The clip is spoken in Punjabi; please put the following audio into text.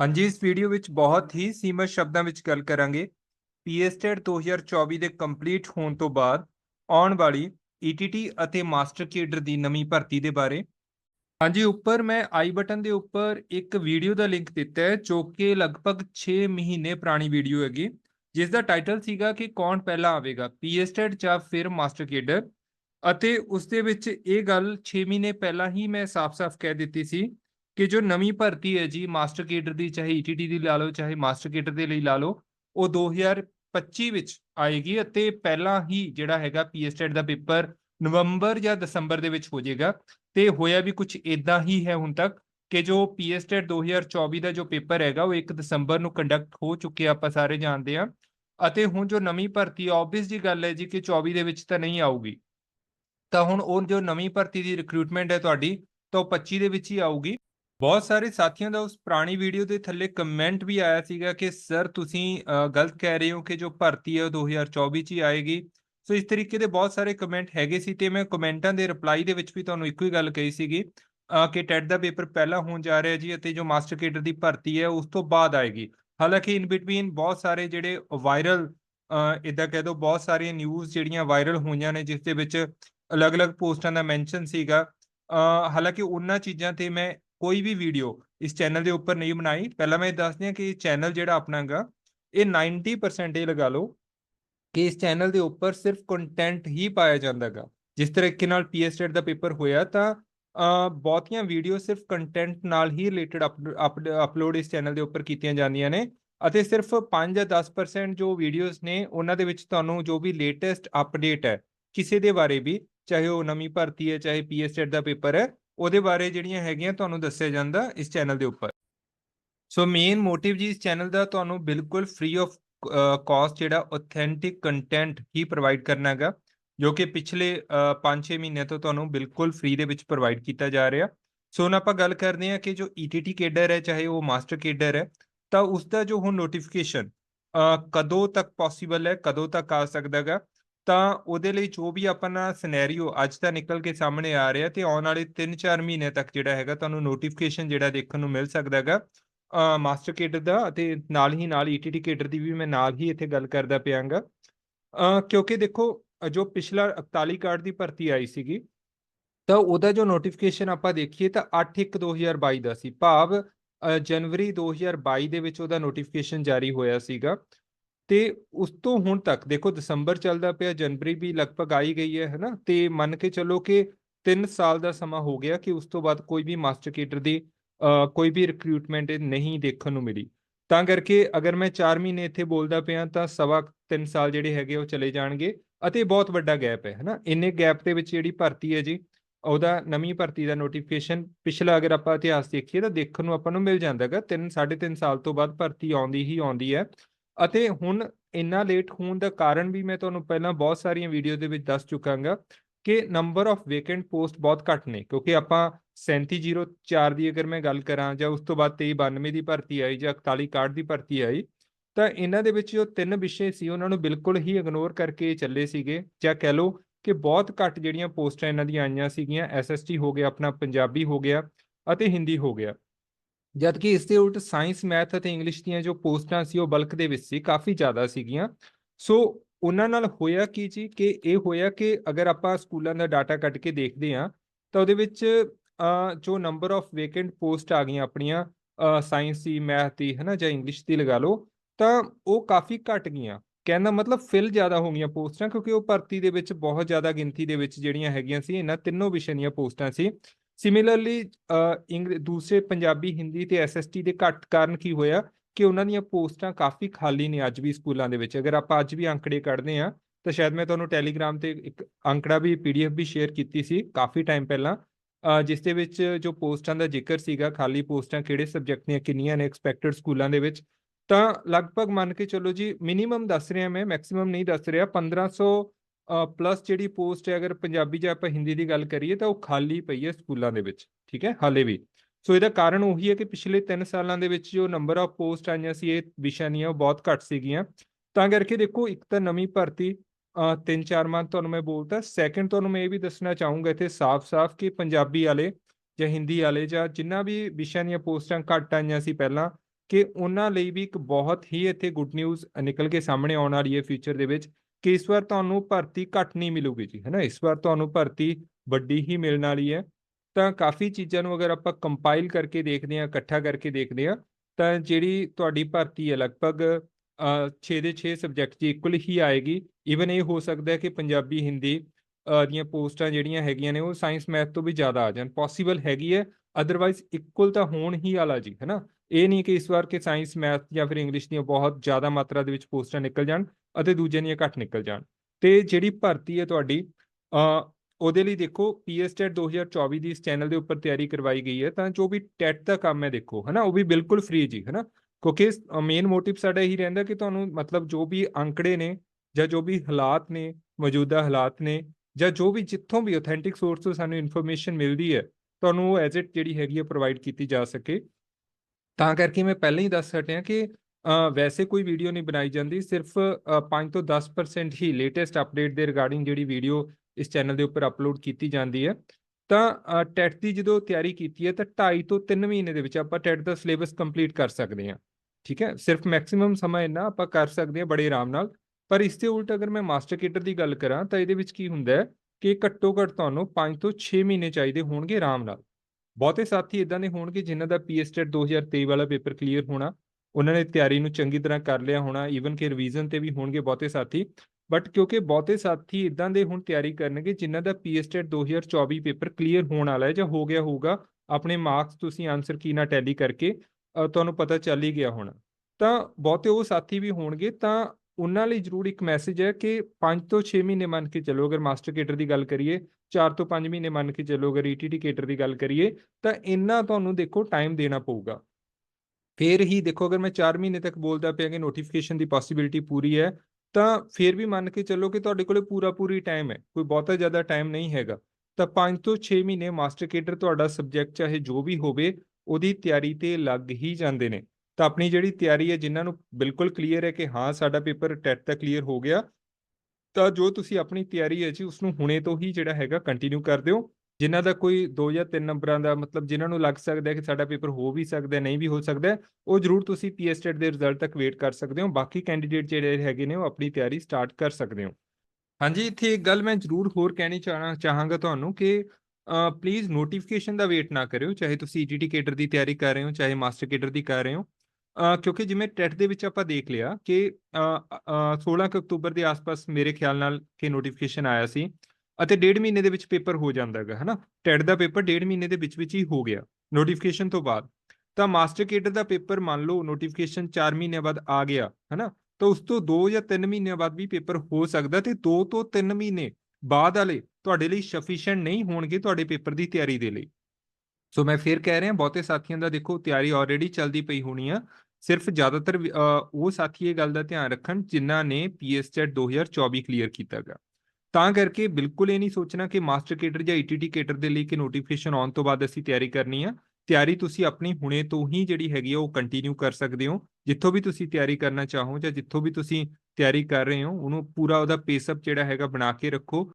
ਹਾਂਜੀ, ਇਸ ਵੀਡੀਓ ਵਿੱਚ ਬਹੁਤ ਹੀ ਸੀਮਤ ਸ਼ਬਦਾਂ ਵਿੱਚ ਗੱਲ ਕਰਾਂਗੇ। ਪੀਐਸਟੈਟ 2024 ਦੇ ਕੰਪਲੀਟ ਹੋਣ ਤੋਂ ਬਾਅਦ ਆਉਣ ਵਾਲੀ ਈਟੀਟੀ ਅਤੇ ਮਾਸਟਰ ਕੇਡਰ ਦੀ ਨਵੀਂ ਭਰਤੀ ਦੇ ਬਾਰੇ। ਹਾਂਜੀ, ਉੱਪਰ ਮੈਂ ਆਈ ਬਟਨ ਦੇ ਉੱਪਰ ਇੱਕ ਵੀਡੀਓ ਦਾ ਲਿੰਕ ਦਿੱਤਾ ਹੈ, ਜੋ ਕਿ ਲਗਭਗ 6 ਮਹੀਨੇ ਪੁਰਾਣੀ ਵੀਡੀਓ ਹੈਗੀ। ਜਿਸ ਦਾ ਟਾਈਟਲ ਸੀਗਾ ਕਿ ਕੌਣ ਪਹਿਲਾਂ ਆਵੇਗਾ ਪੀਐਸਟੈਟ ਜਾਂ ਫਿਰ ਮਾਸਟਰ ਕੇਡਰ। ਅਤੇ ਉਸ ਦੇ ਵਿੱਚ ਇਹ ਗੱਲ 6 ਮਹੀਨੇ ਪਹਿਲਾਂ ਹੀ ਮੈਂ ਸਾਫ਼-ਸਾਫ਼ ਕਹਿ ਦਿੱਤੀ ਸੀ ਕਿ ਜੋ ਨਵੀਂ ਭਰਤੀ ਹੈ ਜੀ, ਮਾਸਟਰ ਕੇਡਰ ਦੀ, ਚਾਹੇ ਈਟੀਟੀ ਦੀ ਲਾ ਲਓ, ਚਾਹੇ ਮਾਸਟਰ ਕੇਡਰ ਦੇ ਲਈ ਲਾ ਲਓ, ਉਹ 2025 ਵਿੱਚ ਆਏਗੀ ਅਤੇ ਪਹਿਲਾਂ ਹੀ ਜਿਹੜਾ ਹੈਗਾ ਪੀਐਸਟੈਟ ਦਾ ਪੇਪਰ ਨਵੰਬਰ ਜਾਂ ਦਸੰਬਰ ਦੇ ਵਿੱਚ ਹੋ ਜਾਏਗਾ। ਤੇ ਹੋਇਆ ਵੀ ਕੁਝ ਇਦਾਂ ਹੀ ਹੈ ਹੁਣ ਤੱਕ ਕਿ ਜੋ ਪੀਐਸਟੈਟ 2024 ਦਾ ਜੋ ਪੇਪਰ ਹੈਗਾ, ਉਹ 1 ਦਸੰਬਰ ਨੂੰ ਕੰਡਕਟ ਹੋ ਚੁੱਕਿਆ ਆਪਾਂ ਸਾਰੇ ਜਾਣਦੇ ਹਾਂ। ਅਤੇ ਹੁਣ ਜੋ ਨਵੀਂ ਭਰਤੀ ਆਬਵੀਅਸ ਜੀ ਗੱਲ ਹੈ ਜੀ ਕਿ 24 ਦੇ ਵਿੱਚ ਤਾਂ ਨਹੀਂ ਆਊਗੀ। ਤਾਂ ਹੁਣ ਉਹ ਜੋ ਨਵੀਂ ਭਰਤੀ ਦੀ ਰਿਕਰੂਟਮੈਂਟ ਹੈ ਤੁਹਾਡੀ, ਤਾਂ ਉਹ 25 ਦੇ ਵਿੱਚ ਹੀ ਆਊਗੀ। ਬਹੁਤ ਸਾਰੇ ਸਾਥੀਆਂ ਦਾ ਉਸ ਪੁਰਾਣੀ ਵੀਡੀਓ ਦੇ ਥੱਲੇ ਕਮੈਂਟ ਵੀ ਆਇਆ ਸੀਗਾ ਕਿ ਸਰ ਤੁਸੀਂ ਗਲਤ ਕਹਿ ਰਹੇ ਹੋ ਕਿ ਜੋ ਭਰਤੀ ਹੈ ਉਹ 2024 ਚ ਹੀ ਆਏਗੀ। ਸੋ ਇਸ ਤਰੀਕੇ ਦੇ ਬਹੁਤ ਸਾਰੇ ਕਮੈਂਟ ਹੈਗੇ ਸੀ ਤੇ ਮੈਂ ਕਮੈਂਟਾਂ ਦੇ ਰਿਪਲਾਈ ਦੇ ਵਿੱਚ ਵੀ ਤੁਹਾਨੂੰ ਇੱਕੋ ਹੀ ਗੱਲ ਕਹੀ ਸੀਗੀ ਕਿ ਟੈਟ ਦਾ ਪੇਪਰ ਪਹਿਲਾਂ ਹੋਣ ਜਾ ਰਿਹਾ ਜੀ ਅਤੇ ਜੋ ਮਾਸਟਰ ਕੇਡਰ ਦੀ ਭਰਤੀ ਹੈ ਉਸ ਤੋਂ ਬਾਅਦ ਆਏਗੀ। ਹਾਲਾਂਕਿ ਇਨ ਬਿਟਵੀਨ ਬਹੁਤ ਸਾਰੇ ਜਿਹੜੇ ਵਾਇਰਲ ਇਦਾਂ ਕਹਿ ਦੋ, ਬਹੁਤ ਸਾਰੀਆਂ ਨਿਊਜ਼ ਜਿਹੜੀਆਂ ਵਾਇਰਲ ਹੋਈਆਂ ਨੇ ਜਿਸ ਦੇ ਵਿੱਚ ਅਲੱਗ-ਅਲੱਗ ਪੋਸਟਾਂ ਦਾ ਮੈਂਸ਼ਨ ਸੀਗਾ। ਹਾਲਾਂਕਿ ਉਹਨਾਂ ਚੀਜ਼ਾਂ ਤੇ ਮੈਂ ਕੋਈ ਵੀ ਵੀਡੀਓ ਇਸ ਚੈਨਲ ਦੇ ਉੱਪਰ ਨਹੀਂ ਬਣਾਈ। ਪਹਿਲਾਂ ਮੈਂ ਇਹ ਦੱਸ ਦਿਆਂ ਕਿ ਇਹ ਚੈਨਲ ਜਿਹੜਾ ਆਪਣਾਗਾ ਇਹ 90% ਇਹ ਲਗਾ ਲਓ ਕਿ ਇਸ ਚੈਨਲ ਦੇ ਉੱਪਰ ਸਿਰਫ ਕੰਟੈਂਟ ਹੀ ਪਾਇਆ ਜਾਂਦਾਗਾ ਜਿਸ ਤਰੀਕੇ ਨਾਲ ਪੀਐਸਟੈਟ ਦਾ ਪੇਪਰ ਹੋਇਆ ਤਾਂ ਬਹੁਤੀਆਂ ਵੀਡੀਓ ਸਿਰਫ ਕੰਟੈਂਟ ਨਾਲ ਹੀ ਰਿਲੇਟਡ ਅਪਲੋਡ ਇਸ ਚੈਨਲ ਦੇ ਉੱਪਰ ਕੀਤੀਆਂ ਜਾਂਦੀਆਂ ਨੇ ਅਤੇ ਸਿਰਫ 5 ਜਾਂ 10% ਜੋ ਵੀਡੀਓਜ਼ ਨੇ ਉਹਨਾਂ ਦੇ ਵਿੱਚ ਤੁਹਾਨੂੰ ਜੋ ਵੀ ਲੇਟੈਸਟ ਅਪਡੇਟ ਹੈ, ਕਿਸੇ ਦੇ ਬਾਰੇ ਵੀ, ਚਾਹੇ ਉਹ ਨਵੀਂ ਭਰਤੀ ਹੈ, ਚਾਹੇ ਪੀਐਸਟੈਟ ਦਾ ਪੇਪਰ ਹੈ ਉਹਦੇ ਬਾਰੇ ਜਿਹੜੀਆਂ ਹੈਗੀਆਂ ਤੁਹਾਨੂੰ ਦੱਸਿਆ ਜਾਂਦਾ ਇਸ ਚੈਨਲ ਦੇ ਉੱਪਰ। ਸੋ ਮੇਨ ਮੋਟਿਵ ਜੀ ਇਸ ਚੈਨਲ ਦਾ ਤੁਹਾਨੂੰ ਬਿਲਕੁਲ ਫ੍ਰੀ ਆਫ ਕਾਸਟ ਜਿਹੜਾ ਆਥੈਂਟਿਕ ਕੰਟੈਂਟ ਹੀ ਪ੍ਰੋਵਾਈਡ ਕਰਨਾ ਹੈਗਾ, ਜੋ ਕਿ ਪਿਛਲੇ 5-6 ਮਹੀਨੇ ਤੋਂ ਤੁਹਾਨੂੰ ਬਿਲਕੁਲ ਫ੍ਰੀ ਦੇ ਵਿੱਚ ਪ੍ਰੋਵਾਈਡ ਕੀਤਾ ਜਾ ਰਿਹਾ। ਸੋ ਹੁਣ ਆਪਾਂ ਗੱਲ ਕਰਦੇ ਹਾਂ ਕਿ ਜੋ ਈਟੀਟੀ ਕੇਡਰ ਹੈ, ਚਾਹੇ ਉਹ ਮਾਸਟਰ ਕੇਡਰ ਹੈ, ਤਾਂ ਉਸ ਦਾ ਜੋ ਹੁਣ ਨੋਟੀਫਿਕੇਸ਼ਨ ਕਦੋਂ ਤੱਕ ਪੋਸੀਬਲ ਹੈ, ਕਦੋਂ ਤੱਕ ਆ ਸਕਦਾ ਹੈਗਾ। ਤਾਂ ਉਹਦੇ ਲਈ ਜੋ ਵੀ ਆਪਣਾ ਸਿਨੈਰੀਓ ਅੱਜ ਤਾਂ ਨਿਕਲ ਕੇ ਸਾਹਮਣੇ ਆ ਰਿਹਾ ਤੇ ਆਉਣ ਵਾਲੇ 3-4 ਮਹੀਨੇ ਤੱਕ ਜਿਹੜਾ ਹੈਗਾ ਤੁਹਾਨੂੰ ਨੋਟੀਫਿਕੇਸ਼ਨ ਜਿਹੜਾ ਦੇਖਣ ਨੂੰ ਮਿਲ ਸਕਦਾ ਹੈਗਾ। ਮਾਸਟਰ ਕੇਡਰ ਦਾ ਅਤੇ ਨਾਲ ਹੀ ਨਾਲ ਈਟੀਟੀ ਕੇਡਰ ਦੀ ਵੀ ਮੈਂ ਨਾਲ ਹੀ ਇੱਥੇ ਗੱਲ ਕਰਦਾ ਪਿਆਂਗਾ। ਕਿਉਂਕਿ ਦੇਖੋ, ਜੋ ਪਿਛਲਾ 41 ਕਾਰਡ ਦੀ ਭਰਤੀ ਆਈ ਸੀਗੀ, ਤਾਂ ਉਹਦਾ ਜੋ ਨੋਟੀਫਿਕੇਸ਼ਨ ਆਪਾਂ ਦੇਖੀਏ ਤਾਂ 8/1/2022 ਦਾ ਸੀ। ਭਾਵ ਜਨਵਰੀ 2022 ਦੇ ਵਿੱਚ ਉਹਦਾ ਨੋਟੀਫਿਕੇਸ਼ਨ ਜਾਰੀ ਹੋਇਆ ਸੀਗਾ। ਤੇ ਉਸ ਤੋਂ ਹੁਣ ਤੱਕ, ਦੇਖੋ ਦਸੰਬਰ ਚੱਲਦਾ ਪਿਆ, ਜਨਵਰੀ ਵੀ ਲਗਭਗ ਆਈ ਗਈ ਹੈ, ਹਨਾ? ਤੇ ਮੰਨ ਕੇ ਚੱਲੋ ਕਿ 3 ਸਾਲ ਦਾ ਸਮਾਂ ਹੋ ਗਿਆ ਕਿ ਉਸ ਤੋਂ ਬਾਅਦ ਕੋਈ ਵੀ ਮਾਸਟਰ ਕੇਡਰ ਦੀ ਕੋਈ ਵੀ ਰਿਕਰੂਟਮੈਂਟ ਨਹੀਂ ਦੇਖਣ ਨੂੰ ਮਿਲੀ। ਤਾਂ ਕਰਕੇ ਅਗਰ ਮੈਂ 4 ਮਹੀਨੇ ਇੱਥੇ ਬੋਲਦਾ ਪਿਆ ਤਾਂ ਸਵਾ 3 ਸਾਲ ਜਿਹੜੇ ਹੈਗੇ ਉਹ ਚਲੇ ਜਾਣਗੇ ਅਤੇ ਬਹੁਤ ਵੱਡਾ ਗੈਪ ਹੈ, ਹਨਾ? ਇੰਨੇ ਗੈਪ ਦੇ ਵਿੱਚ ਜਿਹੜੀ ਭਰਤੀ ਹੈ ਜੀ, ਉਹਦਾ ਨਵੀਂ ਭਰਤੀ ਦਾ ਨੋਟੀਫਿਕੇਸ਼ਨ ਪਿਛਲਾ ਅਗਰ ਆਪਾਂ ਇਤਿਹਾਸ ਦੇਖੀਏ ਤਾਂ ਦੇਖਣ ਨੂੰ ਆਪਾਂ ਨੂੰ ਮਿਲ ਜਾਂਦਾ ਹੈਗਾ 3 3.5 ਸਾਲ ਤੋਂ ਬਾਅਦ ਭਰਤੀ ਆਉਂਦੀ ਹੀ ਆਉਂਦੀ ਹੈ। ਅਤੇ ਹੁਣ ਇੰਨਾ ਲੇਟ ਹੋਣ ਦਾ ਕਾਰਨ ਵੀ ਮੈਂ ਤੁਹਾਨੂੰ ਪਹਿਲਾਂ ਬਹੁਤ ਸਾਰੀਆਂ ਵੀਡੀਓ ਦੇ ਵਿੱਚ ਦੱਸ ਚੁੱਕਾਂਗਾ ਕਿ ਨੰਬਰ ਆਫ ਵੇਕੈਂਟ ਪੋਸਟ ਬਹੁਤ ਘੱਟ ਨੇ, ਕਿਉਂਕਿ ਆਪਾਂ 3704 ਦੀ ਅਗਰ ਮੈਂ ਗੱਲ ਕਰਾਂ ਜਾਂ ਉਸ ਤੋਂ ਬਾਅਦ 2392 ਦੀ ਭਰਤੀ ਆਈ ਜਾਂ 41 ਕਾਰਡ ਦੀ ਭਰਤੀ ਆਈ, ਤਾਂ ਇਹਨਾਂ ਦੇ ਵਿੱਚ ਜੋ ਤਿੰਨ ਵਿਸ਼ੇ ਸੀ ਉਹਨਾਂ ਨੂੰ ਬਿਲਕੁਲ ਹੀ ਇਗਨੋਰ ਕਰਕੇ ਚੱਲੇ ਸੀਗੇ ਜਾਂ ਕਹਿ ਲਓ ਕਿ ਬਹੁਤ ਘੱਟ ਜਿਹੜੀਆਂ ਪੋਸਟਾਂ ਇਹਨਾਂ ਦੀਆਂ ਆਈਆਂ ਸੀਗੀਆਂ ਐਸਐਸਟੀ ਹੋ ਗਿਆ, ਆਪਣਾ ਪੰਜਾਬੀ ਹੋ ਗਿਆ ਅਤੇ ਹਿੰਦੀ ਹੋ ਗਿਆ। ਜਦਕਿ ਇਸ ਦੇ ਉਲਟ ਸਾਇੰਸ, ਮੈਥ ਅਤੇ ਇੰਗਲਿਸ਼ ਦੀਆਂ ਜੋ ਪੋਸਟਾਂ ਸੀ, ਉਹ ਬਲਕ ਦੇ ਵਿੱਚ ਸੀ, ਕਾਫੀ ਜ਼ਿਆਦਾ ਸੀਗੀਆਂ। ਸੋ ਉਹਨਾਂ ਨਾਲ ਹੋਇਆ ਕੀ ਜੀ? ਕਿ ਇਹ ਹੋਇਆ ਕਿ ਅਗਰ ਆਪਾਂ ਸਕੂਲਾਂ ਦਾ ਡਾਟਾ ਕੱਢ ਕੇ ਦੇਖਦੇ ਹਾਂ, ਤਾਂ ਉਹਦੇ ਵਿੱਚ ਜੋ ਨੰਬਰ ਆਫ ਵੇਕੈਂਟ ਪੋਸਟ ਆ ਗਈਆਂ ਆਪਣੀਆਂ ਸਾਇੰਸ ਦੀ, ਮੈਥ ਦੀ, ਹਨਾ, ਜਾਂ ਇੰਗਲਿਸ਼ ਦੀ ਲਗਾ ਲਓ, ਤਾਂ ਉਹ ਕਾਫੀ ਘਟ ਗਈਆਂ। ਕਹਿੰਦਾ ਮਤਲਬ ਫਿਲ ਜ਼ਿਆਦਾ ਹੋ ਗਈਆਂ ਪੋਸਟਾਂ, ਕਿਉਂਕਿ ਉਹ ਭਰਤੀ ਦੇ ਵਿੱਚ, ਬਹੁਤ ਜ਼ਿਆਦਾ ਗਿਣਤੀ ਦੇ ਵਿੱਚ ਜਿਹੜੀਆਂ ਹੈਗੀਆਂ ਸੀ, ਇਹਨਾਂ ਤਿੰਨੋਂ ਵਿਸ਼ੇ ਦੀਆਂ ਪੋਸਟਾਂ ਸੀ। ਸਿਮਿਲਰਲੀ ਦੂਸਰੇ ਪੰਜਾਬੀ ਹਿੰਦੀ ਤੇ ਐਸਐਸਟੀ ਦੇ ਘੱਟ ਕਾਰਨ ਕੀ ਹੋਇਆ? ਕਿ ਉਹਨਾਂ ਦੀਆਂ ਪੋਸਟਾਂ ਕਾਫੀ ਖਾਲੀ ਨੇ ਅੱਜ ਵੀ ਸਕੂਲਾਂ ਦੇ ਵਿੱਚ। ਅਗਰ ਆਪਾਂ ਅੱਜ ਵੀ ਅੰਕੜੇ ਕੱਢਦੇ ਆ ਤਾਂ ਸ਼ਾਇਦ ਮੈਂ ਤੁਹਾਨੂੰ ਟੈਲੀਗ੍ਰਾਮ ਤੇ ਇੱਕ ਅੰਕੜਾ ਵੀ ਪੀਡੀਐਫ ਵੀ ਸ਼ੇਅਰ ਕੀਤੀ ਸੀ ਕਾਫੀ ਟਾਈਮ ਪਹਿਲਾਂ। ਜਿਸ ਦੇ ਵਿੱਚ ਜੋ ਪੋਸਟਾਂ ਦਾ ਜ਼ਿਕਰ ਸੀਗਾ, ਖਾਲੀ ਪੋਸਟਾਂ ਕਿਹੜੇ ਸਬਜੈਕਟ ਦੀਆਂ ਕਿੰਨੀਆਂ ਨੇ ਐਕਸਪੈਕਟਡ ਸਕੂਲਾਂ ਦੇ ਵਿੱਚ, ਤਾਂ ਲਗਭਗ ਮੰਨ ਕੇ ਚੱਲੋ ਜੀ ਮਿਨੀਮਮ ਦੱਸ ਰਿਹਾ ਮੈਂ ਮੈਕਸਿਮਮ ਨਹੀਂ ਦੱਸ ਰਿਹਾ 1500 ਪਲੱਸ ਜਿਹੜੀ ਪੋਸਟ ਹੈ, ਅਗਰ ਪੰਜਾਬੀ ਜਾਂ ਆਪਾਂ ਹਿੰਦੀ ਦੀ ਗੱਲ ਕਰੀਏ, ਤਾਂ ਉਹ ਖਾਲੀ ਪਈ ਹੈ ਸਕੂਲਾਂ ਦੇ ਵਿੱਚ, ਠੀਕ ਹੈ, ਹਾਲੇ ਵੀ। ਸੋ ਇਹਦਾ ਕਾਰਨ ਉਹੀ ਹੈ ਕਿ ਪਿਛਲੇ 3 ਸਾਲਾਂ ਦੇ ਵਿੱਚ ਜੋ ਨੰਬਰ ਆਫ ਪੋਸਟ ਆਈਆਂ ਸੀ, ਇਹ ਵਿਸ਼ਾ ਦੀਆਂ ਉਹ ਬਹੁਤ ਘੱਟ ਸੀਗੀਆਂ। ਤਾਂ ਕਰਕੇ ਦੇਖੋ, ਇੱਕ ਤਾਂ ਨਵੀਂ ਭਰਤੀ ਤਿੰਨ ਚਾਰ ਮੰਥ ਤੁਹਾਨੂੰ ਮੈਂ ਬੋਲਤਾ। ਸੈਕੰਡ ਤੁਹਾਨੂੰ ਮੈਂ ਇਹ ਵੀ ਦੱਸਣਾ ਚਾਹੂੰਗਾ ਇੱਥੇ ਸਾਫ਼-ਸਾਫ਼ ਕਿ ਪੰਜਾਬੀ ਵਾਲੇ ਜਾਂ ਹਿੰਦੀ ਵਾਲੇ ਜਾਂ ਜਿੰਨਾ ਵੀ ਵਿਸ਼ਿਆਂ ਦੀਆਂ ਪੋਸਟਾਂ ਘੱਟ ਆਈਆਂ ਸੀ ਪਹਿਲਾਂ, ਕਿ ਉਹਨਾਂ ਲਈ ਵੀ ਇੱਕ ਬਹੁਤ ਹੀ ਇੱਥੇ ਗੁੱਡ ਨਿਊਜ਼ ਨਿਕਲ ਕੇ ਸਾਹਮਣੇ ਆਉਣ ਵਾਲੀ ਹੈ ਫਿਊਚਰ ਦੇ ਵਿੱਚ। ਕਿ ਇਸ ਵਾਰ ਤੁਹਾਨੂੰ ਭਰਤੀ ਘੱਟ ਨਹੀਂ ਮਿਲੂਗੀ ਜੀ ਹੈ ਨਾ ਇਸ ਵਾਰ ਤੁਹਾਨੂੰ ਭਰਤੀ ਵੱਡੀ ਹੀ ਮਿਲਣ ਵਾਲੀ ਹੈ। ਤਾਂ ਕਾਫੀ ਚੀਜ਼ਾਂ ਨੂੰ ਅਗਰ ਆਪਾਂ ਕੰਪਾਈਲ ਕਰਕੇ ਦੇਖਦੇ ਹਾਂ, ਇਕੱਠਾ ਕਰਕੇ ਦੇਖਦੇ ਹਾਂ, ਤਾਂ ਜਿਹੜੀ ਤੁਹਾਡੀ ਭਰਤੀ ਹੈ, ਲਗਭਗ 6 ਦੇ 6 ਸਬਜੈਕਟ 'ਚ ਇਕੁਅਲ ਹੀ ਆਏਗੀ ਈਵਨ ਇਹ ਹੋ ਸਕਦਾ ਹੈ ਕਿ ਪੰਜਾਬੀ, ਹਿੰਦੀ ਦੀਆਂ ਪੋਸਟਾਂ ਜਿਹੜੀਆਂ ਹੈਗੀਆਂ ਨੇ, ਉਹ ਸਾਇੰਸ ਮੈਥ ਤੋਂ ਵੀ ਜ਼ਿਆਦਾ ਆ ਜਾਣ। ਪੋਸੀਬਲ ਹੈਗੀ ਹੈ ਅਦਰਵਾਈਜ਼ ਇਕੁਅਲ ਤਾਂ ਹੋਣ ਹੀ ਵਾਲਾ ਜੀ ਹੈ ਨਾ ਇਹ ਨਹੀਂ ਕਿ ਇਸ ਵਾਰ ਕਿ ਸਾਇੰਸ ਮੈਥ ਜਾਂ ਫਿਰ ਇੰਗਲਿਸ਼ ਦੀਆਂ ਬਹੁਤ ਜ਼ਿਆਦਾ ਮਾਤਰਾ ਦੇ ਵਿੱਚ ਪੋਸਟਾਂ ਨਿਕਲ ਜਾਣ। ਅਤੇ ਦੂਜਿਆਂ ਦੀਆਂ ਘੱਟ ਨਿਕਲ ਜਾਣ। ਤੇ ਜਿਹੜੀ ਭਰਤੀ ਹੈ ਤੁਹਾਡੀ ਉਹਦੇ ਲਈ ਦੇਖੋ ਪੀਐਸਟੈਟ 2024 ਦੀ ਇਸ ਚੈਨਲ ਦੇ ਉੱਪਰ ਤਿਆਰੀ ਕਰਵਾਈ ਗਈ ਹੈ, ਤਾਂ ਜੋ ਵੀ ਟੈਟ ਦਾ ਕੰਮ ਹੈ ਦੇਖੋ ਹੈ ਨਾ ਉਹ ਵੀ ਬਿਲਕੁਲ ਫ੍ਰੀ ਜੀ ਹੈ ਨਾ ਕਿਉਂਕਿ ਮੇਨ ਮੋਟਿਵ ਸਾਡਾ ਇਹੀ ਰਹਿੰਦਾ ਕਿ ਤੁਹਾਨੂੰ ਮਤਲਬ ਜੋ ਵੀ ਅੰਕੜੇ ਨੇ ਜਾਂ ਜੋ ਵੀ ਹਾਲਾਤ ਨੇ, ਮੌਜੂਦਾ ਹਾਲਾਤ ਨੇ, ਜਾਂ ਜੋ ਵੀ ਜਿੱਥੋਂ ਵੀ ਆਥੈਂਟਿਕ ਸੋਰਸ ਤੋਂ ਸਾਨੂੰ ਇਨਫੋਰਮੇਸ਼ਨ ਮਿਲਦੀ ਹੈ, ਤੁਹਾਨੂੰ ਉਹ ਐਜ਼ ਇਟ ਜਿਹੜੀ ਹੈਗੀ ਹੈ ਪ੍ਰੋਵਾਈਡ ਕੀਤੀ ਜਾ ਸਕੇ। ਤਾਂ ਕਰਕੇ ਮੈਂ ਪਹਿਲਾਂ ਹੀ ਦੱਸ ਹਟਿਆ ਕਿ ਵੈਸੇ ਕੋਈ ਵੀਡੀਓ ਨਹੀਂ ਬਣਾਈ ਜਾਂਦੀ, ਸਿਰਫ 5 ਤੋਂ 10% ਹੀ ਲੇਟੈਸਟ ਅਪਡੇਟ ਦੇ ਰਿਗਾਰਡਿੰਗ ਜਿਹੜੀ ਵੀਡੀਓ ਇਸ ਚੈਨਲ ਦੇ ਉੱਪਰ ਅਪਲੋਡ ਕੀਤੀ ਜਾਂਦੀ ਹੈ। ਤਾਂ ਟੈਟ ਦੀ ਜਦੋਂ ਤਿਆਰੀ ਕੀਤੀ ਹੈ ਤਾਂ 2.5 ਤੋਂ 3 ਮਹੀਨੇ ਦੇ ਵਿੱਚ ਆਪਾਂ ਟੈਟ ਦਾ ਸਿਲੇਬਸ ਕੰਪਲੀਟ ਕਰ ਸਕਦੇ ਹਾਂ। ਠੀਕ ਹੈ? ਸਿਰਫ ਮੈਕਸਿਮਮ ਸਮਾਂ ਇੰਨਾ ਆਪਾਂ ਕਰ ਸਕਦੇ ਹਾਂ ਬੜੇ ਆਰਾਮ ਨਾਲ। ਪਰ ਇਸ ਦੇ ਉਲਟ ਅਗਰ ਮੈਂ ਮਾਸਟਰ ਕੇਟਰ ਦੀ ਗੱਲ ਕਰਾਂ ਤਾਂ ਇਹਦੇ ਵਿੱਚ ਕੀ ਹੁੰਦਾ ਹੈ ਕਿ ਘੱਟੋ ਘੱਟ ਤੁਹਾਨੂੰ 5 ਤੋਂ 6 ਮਹੀਨੇ ਚਾਹੀਦੇ ਹੋਣਗੇ ਆਰਾਮ ਨਾਲ। ਬਹੁਤੇ ਸਾਥੀ ਇਦਾਂ ਦੇ ਹੋਣਗੇ ਜਿਨ੍ਹਾਂ ਦਾ ਪੀਐਸਟੈਟ 2023 ਵਾਲਾ ਪੇਪਰ ਕਲੀਅਰ ਹੋਣਾ ਉਹਨਾਂ ਨੇ ਤਿਆਰੀ ਨੂੰ ਚੰਗੀ ਤਰ੍ਹਾਂ ਕਰ ਲਿਆ ਹੋਣਾ ਈਵਨ ਕਿ ਰਿਵੀਜ਼ਨ ਤੇ ਵੀ ਹੋਣਗੇ ਬਹੁਤੇ ਸਾਥੀ। ਬਟ ਕਿਉਂਕਿ ਬਹੁਤੇ ਸਾਥੀ ਇਦਾਂ ਦੇ ਹੁਣ ਤਿਆਰੀ ਕਰਨਗੇ ਜਿਨ੍ਹਾਂ ਦਾ ਪੀਐਸਟੈਟ 2024 ਪੇਪਰ ਕਲੀਅਰ ਹੋਣ ਵਾਲਾ ਹੈ ਜਾਂ ਹੋ ਗਿਆ ਹੋਊਗਾ। ਆਪਣੇ ਮਾਰਕਸ ਤੁਸੀਂ ਆਨਸਰ ਕੀ ਨਾਲ ਟੈਲੀ ਕਰਕੇ ਤੁਹਾਨੂੰ ਪਤਾ ਚੱਲ ਹੀ ਗਿਆ ਹੋਣਾ। ਤਾਂ ਬਹੁਤੇ ਉਹ ਸਾਥੀ ਵੀ ਹੋਣਗੇ, ਤਾਂ ਉਹਨਾਂ ਲਈ ਜ਼ਰੂਰ ਇੱਕ ਮੈਸੇਜ ਹੈ ਕਿ 5 ਤੋਂ 6 ਮਹੀਨੇ ਮੰਨ ਕੇ ਚੱਲੋ, ਅਗਰ ਮਾਸਟਰ ਕੇਟਰ ਦੀ ਗੱਲ ਕਰੀਏ 4 ਤੋਂ 5 ਮਹੀਨੇ ਮੰਨ ਕੇ ਚੱਲੋ, ਅਗਰ ਈਟੀਟੀ ਕੇਟਰ ਦੀ ਗੱਲ ਕਰੀਏ, ਤਾਂ ਇੰਨਾ ਤੁਹਾਨੂੰ ਦੇਖੋ ਟਾਈਮ ਦੇਣਾ ਪਊਗਾ। ਫੇਰ ਹੀ ਦੇਖੋ, ਅਗਰ ਮੈਂ 4 ਮਹੀਨੇ ਤੱਕ ਬੋਲਦਾ ਪਿਆ ਕਿ ਨੋਟੀਫਿਕੇਸ਼ਨ ਦੀ ਪੋਸਿਬਿਲਿਟੀ ਪੂਰੀ ਹੈ, ਤਾਂ ਫੇਰ ਵੀ ਮੰਨ ਕੇ ਚੱਲੋ ਕਿ ਤੁਹਾਡੇ ਕੋਲੇ ਪੂਰਾ ਪੂਰੀ ਟਾਈਮ ਹੈ, ਕੋਈ ਬਹੁਤਾ ਜ਼ਿਆਦਾ ਟਾਈਮ ਨਹੀਂ ਹੈਗਾ। ਤਾਂ 5 ਤੋਂ 6 ਮਹੀਨੇ ਮਾਸਟਰ ਕੇਡਰ ਤੁਹਾਡਾ ਸਬਜੈਕਟ ਚਾਹੇ ਜੋ ਵੀ ਹੋਵੇ, ਉਹਦੀ ਤਿਆਰੀ ਤੇ ਲੱਗ ਹੀ ਜਾਂਦੇ ਨੇ। ਤਾਂ ਆਪਣੀ ਜਿਹੜੀ ਤਿਆਰੀ ਹੈ, ਜਿਨ੍ਹਾਂ ਨੂੰ ਬਿਲਕੁਲ ਕਲੀਅਰ ਹੈ ਕਿ ਹਾਂ, ਸਾਡਾ ਪੇਪਰ ਟੈਟ ਦਾ ਕਲੀਅਰ ਹੋ ਗਿਆ, ਤਾਂ ਜੋ ਤੁਸੀਂ ਆਪਣੀ ਤਿਆਰੀ ਹੈ ਜੀ ਉਸ ਨੂੰ ਹੁਣੇ ਤੋਂ ਹੀ ਜਿਹੜਾ ਹੈਗਾ ਕੰਟੀਨਿਊ ਕਰ ਦਿਓ। ਜਿਨ੍ਹਾਂ ਦਾ ਕੋਈ 2 ਜਾਂ 3 ਨੰਬਰਾਂ ਦਾ ਮਤਲਬ ਜਿਨ੍ਹਾਂ ਨੂੰ ਲੱਗ ਸਕਦਾ ਹੈ ਕਿ ਸਾਡਾ ਪੇਪਰ ਹੋ ਵੀ ਸਕਦਾ ਨਹੀਂ ਵੀ ਹੋ ਸਕਦਾ ਉਹ ਜਰੂਰ ਤੁਸੀਂ ਪੀਐਸਟੈਟ ਦੇ ਰਿਜ਼ਲਟ ਤੱਕ ਵੇਟ ਕਰ ਸਕਦੇ ਹੋ। ਬਾਕੀ ਕੈਂਡੀਡੇਟ ਜਿਹੜੇ ਹੈਗੇ ਨੇ ਉਹ ਆਪਣੀ ਤਿਆਰੀ ਸਟਾਰਟ ਕਰ ਸਕਦੇ ਹੋ। ਹਾਂਜੀ ਇੱਥੇ ਇੱਕ ਗੱਲ ਮੈਂ ਜਰੂਰ ਹੋਰ ਕਹਿਣੀ ਚਾਹਣਾ ਚਾਹਾਂਗਾ ਤੁਹਾਨੂੰ ਕਿ ਪਲੀਜ਼ ਨੋਟੀਫਿਕੇਸ਼ਨ ਦਾ ਵੇਟ ਨਾ ਕਰਿਓ ਚਾਹੇ ਤੁਸੀਂ ਈਟੀਟੀ ਕੇਡਰ ਦੀ ਤਿਆਰੀ ਕਰ ਰਹੇ ਹੋ ਚਾਹੇ ਮਾਸਟਰ ਕੇਡਰ ਦੀ ਕਰ ਰਹੇ ਹੋ। ਕਿਉਂਕਿ ਜਿਵੇਂ ਟੈਟ ਦੇ ਵਿੱਚ ਆਪਾਂ ਦੇਖ ਲਿਆ ਕਿ ਅ, 16 ਕੁ ਅਕਤੂਬਰ ਦੇ ਆਸ-ਪਾਸ ਮੇਰੇ ਖਿਆਲ ਨਾਲ ਕਿ ਨੋਟੀਫਿਕੇਸ਼ਨ ਆਇਆ ਸੀ। ਅਤੇ ਡੇਢ ਮਹੀਨੇ ਦੇ ਵਿੱਚ ਪੇਪਰ ਹੋ ਜਾਂਦਾ ਹੈਗਾ, ਹਨਾ? ਟੈਟ ਦਾ ਪੇਪਰ ਡੇਢ ਮਹੀਨੇ ਦੇ ਵਿੱਚ ਵਿੱਚ ਹੀ ਹੋ ਗਿਆ ਨੋਟੀਫਿਕੇਸ਼ਨ ਤੋਂ ਬਾਅਦ। ਤਾਂ ਮਾਸਟਰ ਕੇਡਰ ਦਾ ਪੇਪਰ ਮੰਨ ਲਓ ਨੋਟੀਫਿਕੇਸ਼ਨ 4 ਮਹੀਨਿਆਂ ਬਾਅਦ ਆ ਗਿਆ, ਹਨਾ? ਤਾਂ ਉਸ ਤੋਂ 2 ਜਾਂ 3 ਮਹੀਨਿਆਂ ਬਾਅਦ ਵੀ ਪੇਪਰ ਹੋ ਸਕਦਾ ਤੇ 2 ਤੋਂ 3 ਮਹੀਨੇ ਬਾਅਦ ਵਾਲੇ ਤੁਹਾਡੇ ਲਈ ਸਫੀਸ਼ੀਐਂਟ ਨਹੀਂ ਹੋਣਗੇ ਤੁਹਾਡੇ ਪੇਪਰ ਦੀ ਤਿਆਰੀ ਦੇ ਲਈ। ਸੋ ਮੈਂ ਫਿਰ ਕਹਿ ਰਿਹਾ, ਬਹੁਤੇ ਸਾਥੀਆਂ ਦਾ ਦੇਖੋ ਤਿਆਰੀ ਆਲਰੇਡੀ ਚੱਲਦੀ ਪਈ ਹੋਣੀ ਆ। ਸਿਰਫ ਜ਼ਿਆਦਾਤਰ ਉਹ ਸਾਥੀ ਇਹ ਗੱਲ ਦਾ ਧਿਆਨ ਰੱਖਣ ਜਿਨ੍ਹਾਂ ਨੇ ਪੀਐਸਟੈਟ 2024 ਕਲੀਅਰ ਕੀਤਾ ਗਾ ਤਾਂ ਕਰਕੇ ਬਿਲਕੁਲ ਇਹ ਨਹੀਂ ਸੋਚਣਾ ਕਿ ਮਾਸਟਰ ਕੇਟਰ ਜਾਂ ਈਟੀਟੀ ਕੇਟਰ ਦੇ ਲਈ ਕਿ ਨੋਟੀਫਿਕੇਸ਼ਨ ਆਉਣ ਤੋਂ ਬਾਅਦ ਅਸੀਂ ਤਿਆਰੀ ਕਰਨੀ ਆ। ਤਿਆਰੀ ਤੁਸੀਂ ਆਪਣੀ ਹੁਣੇ ਤੋਂ ਹੀ ਜਿਹੜੀ ਹੈਗੀ ਆ ਉਹ ਕੰਟੀਨਿਊ ਕਰ ਸਕਦੇ ਹੋ। ਜਿੱਥੋਂ ਵੀ ਤੁਸੀਂ ਤਿਆਰੀ ਕਰਨਾ ਚਾਹੋ ਜਾਂ ਜਿੱਥੋਂ ਵੀ ਤੁਸੀਂ ਤਿਆਰੀ ਕਰ ਰਹੇ ਹੋ, ਉਹਨੂੰ ਪੂਰਾ ਉਹਦਾ ਪੇਸਅਪ ਜਿਹੜਾ ਹੈਗਾ ਬਣਾ ਕੇ ਰੱਖੋ।